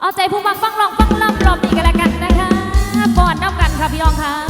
เอาใจผู้มักฟังลองฟังล่ำลมอีกกันแล้วกันนะคะบอดน้ำกันค่ะพี่น้องค่ะ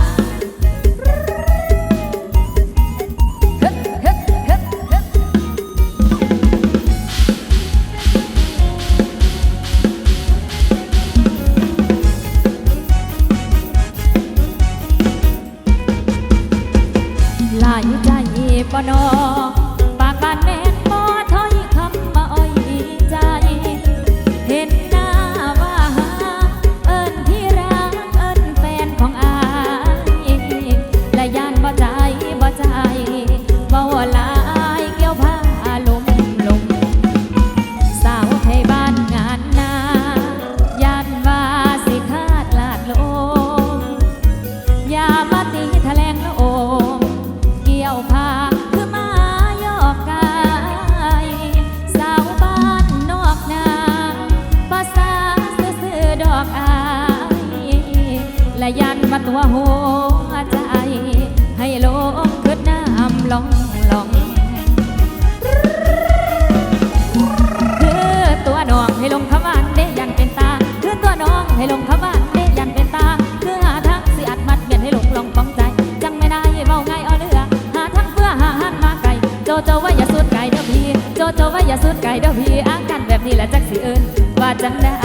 ให้ลงเข้าบ้านเตยันเป็นตาเพื่อหาทางสิอัดมัดเงียนให้หลงลอล้องใจ จังไม่ได้เบาง่ายอ้อเรือ หาทางเพื่อหาหันมาไกล โจโจว่าอย่าสุดไกลเด้อพี่ โจโจว่าอย่าสุดไกลเด้อพี่อาการแบบนี้แหละจักสิเอินว่าจังได้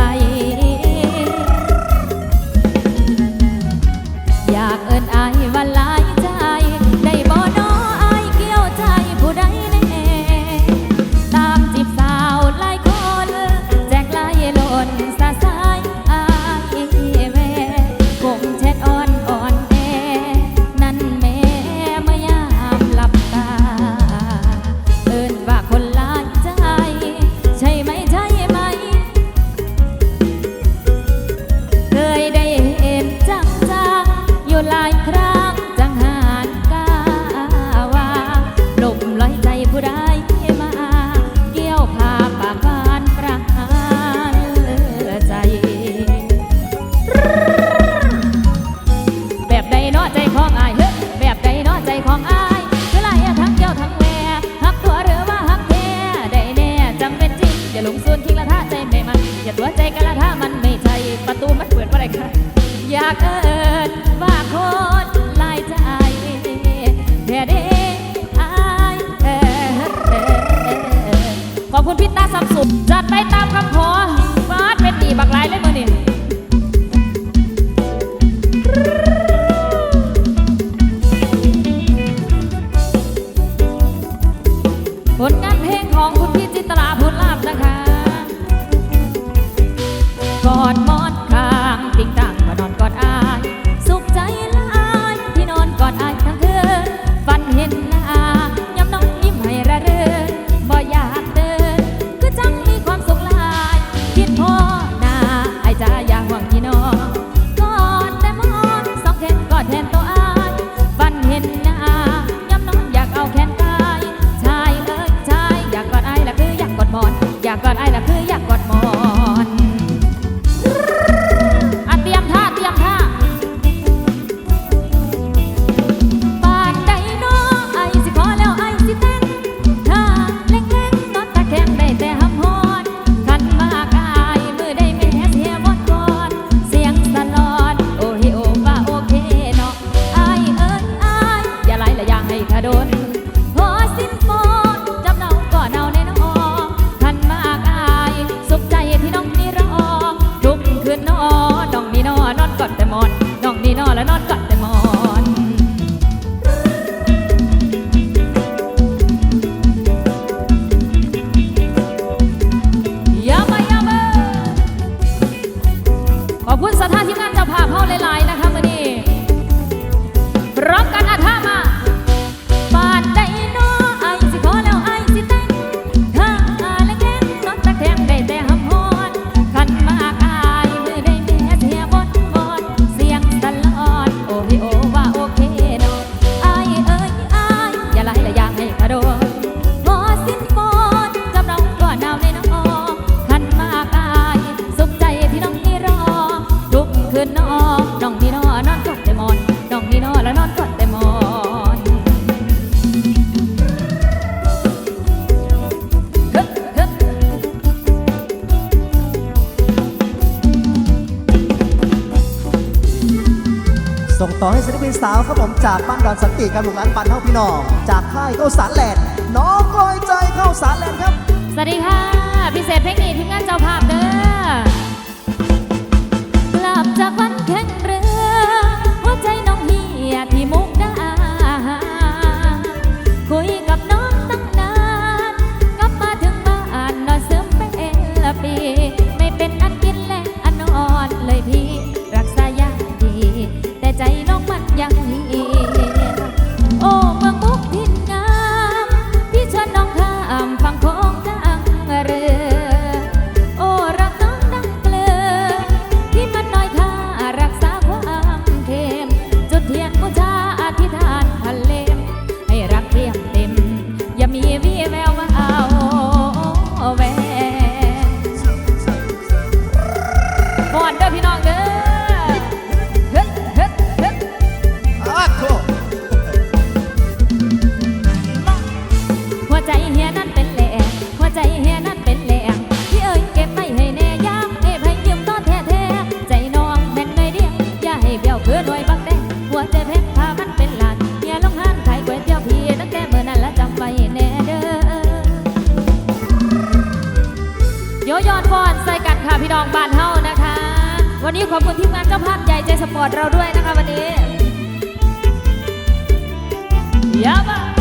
อย่าลงส่วนทิ้งละท่าใจไม่มัน อย่าตัวใจกันละท่ามันไม่ใจ ประตูมันเปิดเมื่อไรคะอยากเออ ส่งต่อให้ศิลปินสาวครับผมจากบ้านดอนสันติกับลูกหลานปันเท่าพี่น้อง จากค่ายเข้าสารแลนด์น้องกลอยใจเข้าสารแลนด์ครับ สวัสดีค่ะ พิเศษเพลงนี้ทีมงานเจ้าภาพเด้อกลับจากวันแข่ง ใจเฮียนั้นเป็นแหล่งหัวใจเฮียนั้นเป็นแหล่งที่เอ่ยเก็บไม่ให้แน่ยามให้ไผยืมต้อแท้แท้ๆใจน้องแม่นไม่เดียวอย่าให้เบี้ยวเพื่อหน่วยบักแดงหัวใจแพ้พามันเป็นหลานเฮียลงห้านขายก๋วยเตี๋ยวพี่ตั้งแต่เมื่อนั้นละจำไว้แน่เด้อโยยอนฟอนใส่กันค่ะพี่น้องบ้านเฮานะคะ วันนี้ขอบคุณทีมงานเจ้าภาพใหญ่ใจสปอร์ตเราด้วยนะคะวันนี้ยาบะ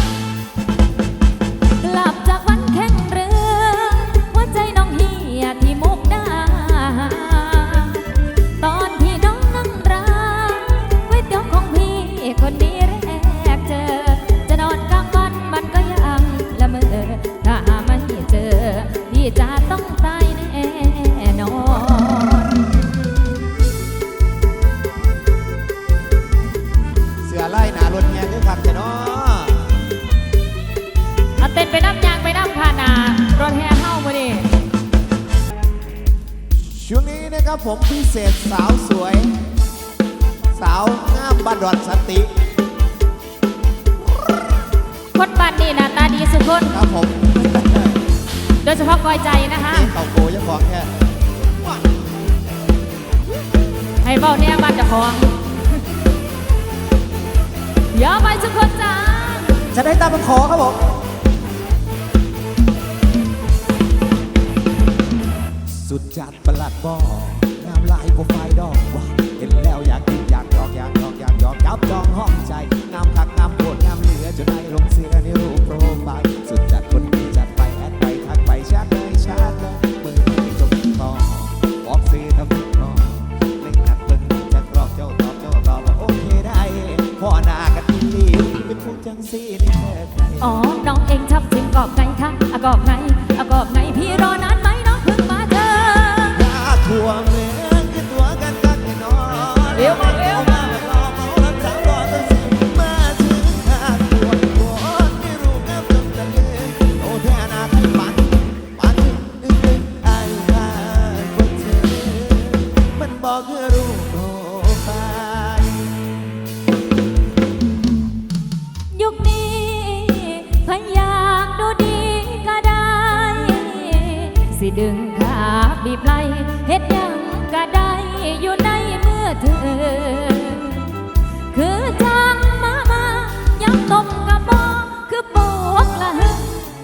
บ้านนี่หน้าตาดีสุดคนครับผมโดยเฉพาะกอยใจนะคะนี่เขาโกเจ้าของแค่ให้เบ้าเนี่ยบ้านเจะของอย่าไปทุกคนจ้าจะได้ตามคำขอครับผมสุดจัดประหลัดบ่องามลายโปรไฟล์ดอกว่าเห็นแล้วอยากกินอยากดอกอยากดอกอยากดอกจับจองห้องใจ บอกซีทำทุกนอเล่นหักเบิ่งจักรอบเจ้าตอบเจ้าตอบว่าโอเคได้พ่อหน้ากันอีหลีเป็นผู้จังสีนี่แท้ใครอ๋อ น้องเองชอบชิมกรอบไงคะอะกรอบไงอะกรอบไงพี่รอนานไหมน้องเพิ่งมาเจอ ถ้าทั่วเมืองคือตัวกันกันแน่นอนเร็วมาเร็ สิดึงขาบีบไหลเฮ็ดยังก็ได้อยู่ในเมื่อเธอ คือจังมามายังตมกระบอกคือปวกละหึ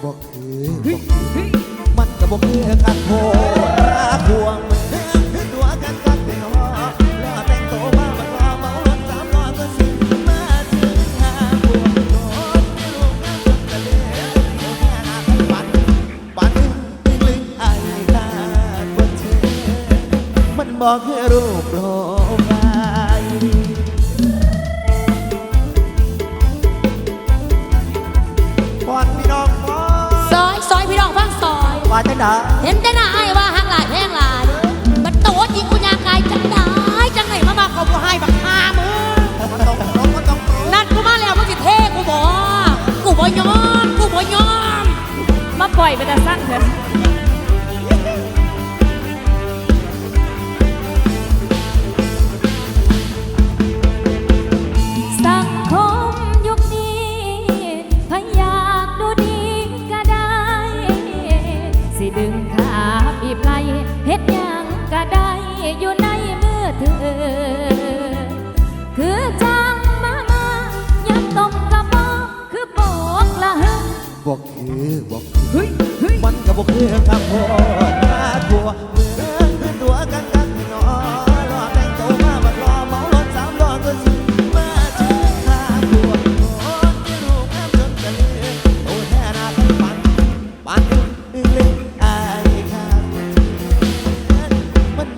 บอกคือบอกคือ มันก็บอกคือกันโหราพวงเมือง บอกคือรูปโปรไฟล์บอนพี่น้องบอนซอยซอยพี่น้องฟังซอย ว่าจังไดาเห็นแต่หน้าไอ้ายว่าหักหลายแพงหลาย มันโตจริงคุณยากายจังได้จังไหนมามาขอกูให้บักฮามือมันต้องร้องมันต้องร้องนัดกูมาแล้วมึงสิเท่กูบ่กูบ่ยอมกูบ่ยอม มาปล่อยไปแต่สั้นเถอะ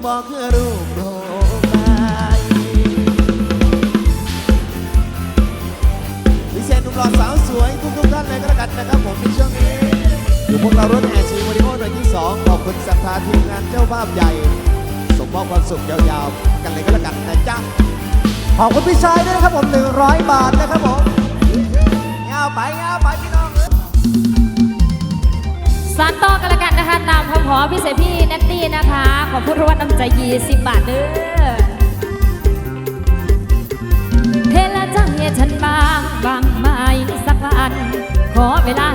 บอกคือรูปโรงไม้พิเศษหนุ่มหล่อสาวสวยทุกทุกท่านเลยก็แล้วกันนะครับผมในช่วงนี้อยู่พวกเรารถแห่ชีวาริโอหน่วยที่2ขอบคุณศรัทธาทีมงานเจ้าภาพใหญ่ส่งมอบความสุขยาวๆกันเลยก็แล้วกันนะจ๊ะขอบคุณพี่ชายด้วยนะครับผม 100 บาทนะครับผมเงาไปเงาไปพี่น้องานต่อกันละกันนะคะ ตามคำขอพี่เสพี่แนตตี้นะคะ ขอบคุณรางวัลน้ำใจยีสิบบาทเด้อเทละจังเห้ฉันบางบางไหมสักวัน ขอเวลา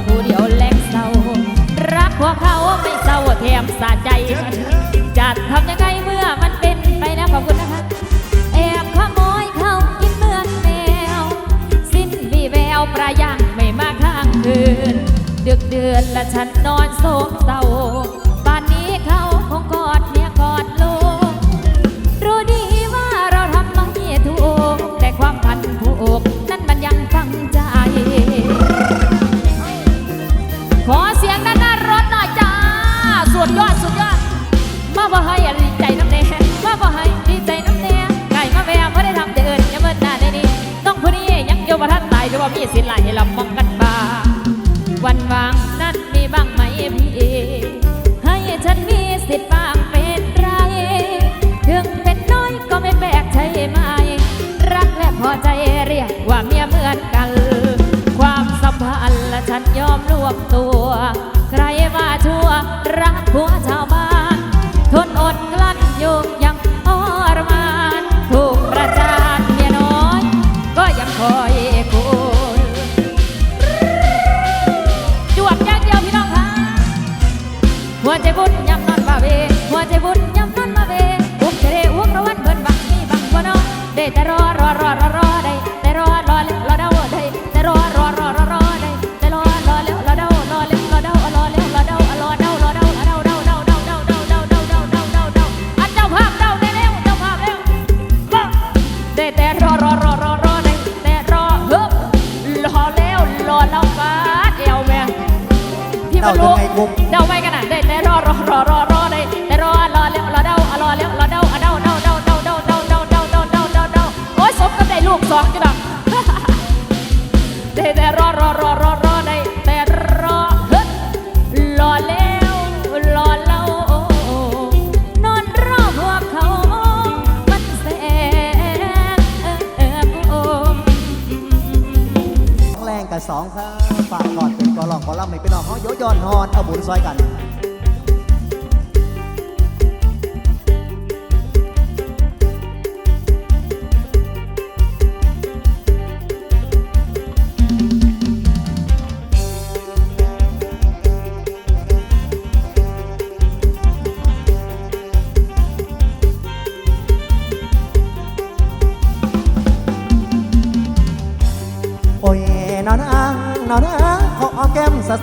ละผู้เดียวแหลกเศร้า รักพวกเขาไม่เศร้าแถมสะใจ จัดทำยังไงเมื่อมันเป็นไปนะขอบคุณนะคะแอบขโมยเขากินเมือนแมว สิ้นวีแววประยังไม่มาข้างคืนดึกเดือนและฉันนอนโศกเศร้า สิไหลห้ลำมองกันบ้างวันวางนั้นมีบ้างไหมพี่ให้ฉันมีสิทธิ์บ้างเป็นไร ถึงเป็นน้อยก็ไม่แปลกใช่ไหม รักและพอใจเรียกว่าเมียเหมือนกัน ความสัมพันธ์และฉันยอมรวมตัว ใครว่าชั่วรักผัวชาวบ้าน ทนอดกลั้นอยู่ รู้เดาไงกุ๊กเดาไปกันอะได้แต่รอรอรอรอรอได้แต่รอรอแล้วรอเดารอแล้วรอเดาเดาเดาเดาเดาเดาเดาเดาเดาเดาเดาเดาเดาโอ้ยสมกับได้ลูกสองจ้ะได้แต่รอรอรอรอรอได้แต่รอฮ้ยรอแล้วรอเล่านอนรอพวเขามันแสงโอมแรงกับสองครับฝากก่อนเป็น กอลองขอลัมให้พี่น้องเขาโยย้อนฮอนเอาบุญซอยกัน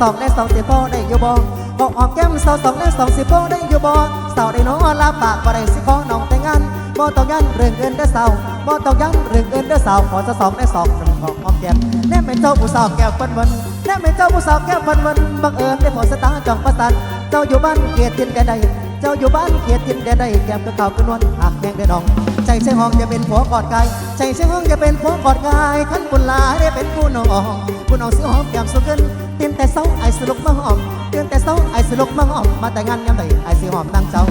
สองและสองสิบโปได้อยู่บ่ขอออกแก้มสาวสองและสองสิบโปได้อยู่บ่สาวได้นอนลาปากบ่ได้สิขอน้องแต่งงานบ่ต้องยันเรื่องเงินเด้อสาวบ่ต้องยันเรื่องเงินเด้อสาวขอสาวสองและสองหนึ่งขอออกแก้มแน่เป็นเจ้าผู้สาวแก้วเปิ้นวันแน่เป็นเจ้าผู้สาวแก้วเปิ้นวันบังเอิญได้พอสตาร์จองประสานเจ้าอยู่บ้านเกียรติทินแดนใดเจ้าอยู่บ้านเกียรติทินแดนใดแก้มก็ขาวก็นวลหักแมงได้น้องใจเสียห้องจะเป็นผัวกอดกายใจเสียห้องจะเป็นผัวกอดกายขันบุญลาได้เป็นผู้น้องผู้น้องเสียหอมแก้มสุกัน ต้นแต่เศร้าไอ้สลุกมาหอมเต้นแต่เศร้าไอ้สลุกมาหอมมาแต่งงานยามใดไอ้สิหอมตั้งเจ้า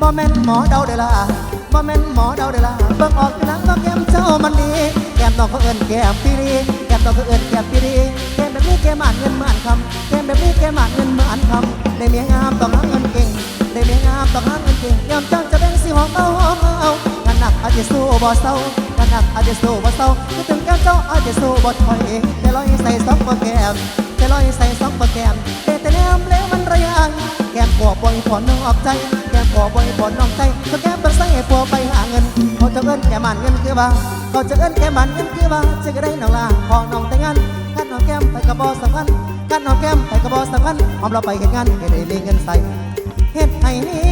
บ่แม่นหมอเดาเดอล่ะบ่แม่นหมอเดาเดอล่ะเบิ่งออกอยู่นะว่าแก้มเจ้ามันดีแก้มน้องเขาเอิ้นแก้มปีรีแก้มน้องเขาเอิ้นแก้มปีรีแก้มแบบนี้แก้มอ่านเงินมาอ่านคำแก้มแบบนี้แก้มอ่านเงินมาอ่านคำในเมียงามต้องหาเงินเก่งในเมียงามต้องหาเงินเก่งยามจังจะเป็นสิหอมเอาหอมเอางานหนักอาจจะสู้บ่เศร้างานหนักอาจจะสู้บ่เศร้าคิดถึงแก้มเจ้าอาจจะสู้บ่ถอยแต่ลอยใส่ซอกบ่แก้ม ลอยใส่ซอกบ่แก้มแต่แต่แนมแล้วมันระยางแก้มปวดบ่อยผ่อน้องออกใจ แก้มปวดบ่อยผ่อน้องใจก็แก้มเป็นใส่ให้ปวดไปหาเงิน เขาจะเอิ้นแก้มันเงินคือว่าเขาจะเอิ้นแก้มันเงินคือว่าจะก็ได้น้องลาพอน้องแต่งงานกันน้องแก้มไปกระบอกสำคัญกันน้องแก้มไปกระบอกสำคัญหอมเราไปเห็นงานให้ได้มีเงินใส่เฮ็ดให้นี่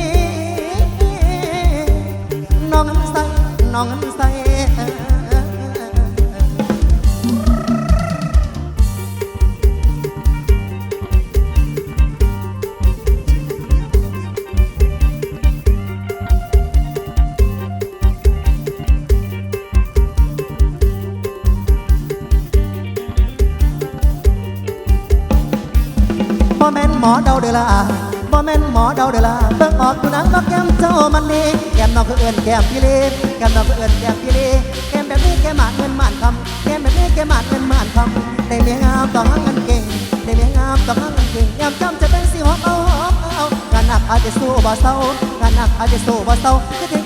น้องเงินใส่น้องเงินใส่ อเดาเดอล่ะบ่แม่นหมอเดาเดอล่ะเบิ่งออกอยู่นะว่าแก้มเจ้ามันดีแก้มน้องก็เอิ้นแก้มพี่ลีแก้มน้องก็เอิ้นแก้มพี่ลีแก้มแบบนี้แก้มหมานเงินหมานคำแก้มแบบนี้แก้มหมานเงินหมานคำได้เมียงามต้องหาเงินเก่งได้เมียงามต้องหาเงินเก่งยามจำจะเป็นสิหอมเอาหอมเอางานหนักอาจจะสู้บ่เศร้างานหนักอาจจะสู้บ่เศร้าคิดถึง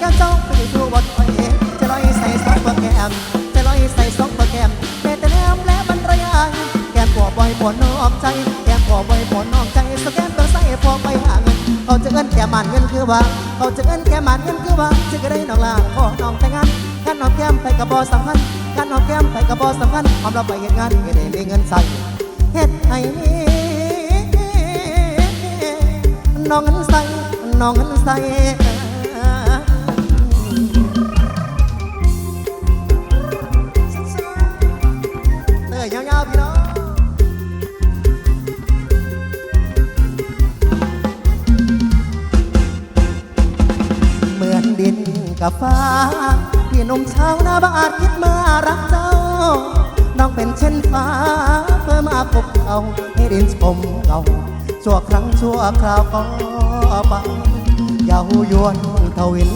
แกมันเงินคือว่าเขาจะเงินแก้มมันเงินคือว่าจะก็ได้น้องลาขอน้องแต่งงานกันน้องแก้มไปกับบอสำคัญกันน้องแก้มไปกับบอสำคัญพร้อมเราไปเห็นงานก็ได้มีเงินใส่เฮ็ดให้น้องเงินใส่น้องเงินใส่ กับฟ้าพี่หนุ่มชาวนาบ้านคิดมารักเจ้า น้องเป็นเช่นฟ้าเพื่อมาพบเขาให้ดินชมเราชั่วครั้งชั่วคราวก็ไปอย่าหูยวนทวิน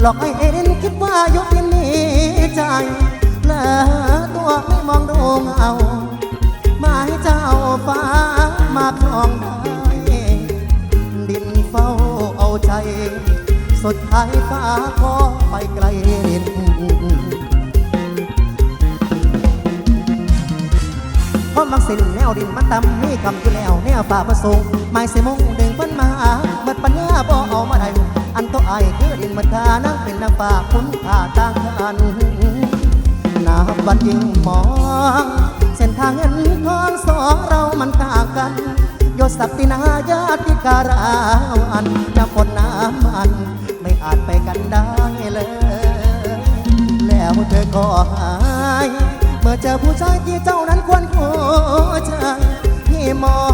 หลอกให้เอ็นคิดว่ายกดินมีใจเลอตัวไม่มองดูเงามายเจ้าฟ้ามาครองได้ดินเฝ้าเอาใจ สุดท้ายฟ้าขอไปไกลดินเพราะมักสิ้นแนวดินมันตำมีคำอยู่แล้ว แนวฝ่าประสงค์ไม่เสมงดึงเปิ้นมาเบิดปัญญาบ่เอามาได้อันตัวไอายคือดินมันคานั่งเป็นนางฟ้าคุณค่าต่างกันนับวันยิ่งมอง เส้นทางเงินทองสองเรามันต่างกันยศศักดินาญาติการาวอันจะฝนน้ำมัน อาจไปกันได้เลย แล้วเธอก็หาย เมื่อเจอผู้ชายที่เจ้านั้นควรคู่ใจพี่มอง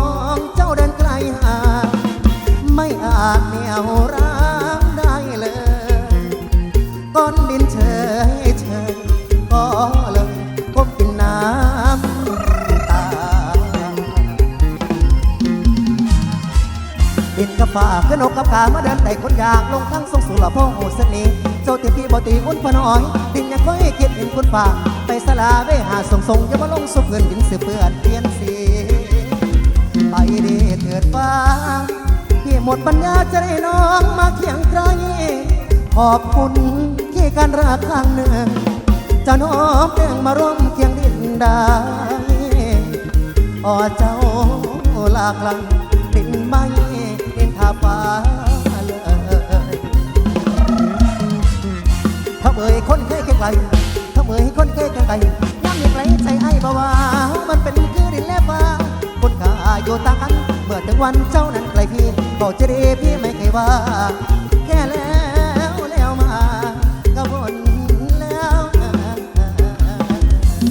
นนกกับกามาเดินไต่คนอยากลงทั้งทรงสุรพงษ์โอสนีเจ้าที่พี่บ่ตีอุ่นพน้อย ดินยังค่อยคิดเห็นคุณฟ้าไปสลาเวหาส่งส่งอย่ามาลงสุกเงินดินสืบเปื้อนเปลี่ยนสีไปดีเถิดฟ้าพี่หมดปัญญาจะได้น้องมาเคียงใครขอบคุณที่การรักครั้งหนึ่งจะน้อมเพียงมาร่วมเคียงดินได้อ๋อเจ้าลากลัง ฟ้าเลยถ้าเอ่ยคนเคยไกลถ้าเอ่ยคนเคยไกลน้ำยังไหลใจไอ้บ่ว่ามันเป็นคือดินและฟ้าคนขาอยู่ต่างกัน เมื่อถึงวันเจ้านั้นไกลพี่ก็จะดีพี่ไม่เคยว่า แค่แล้ว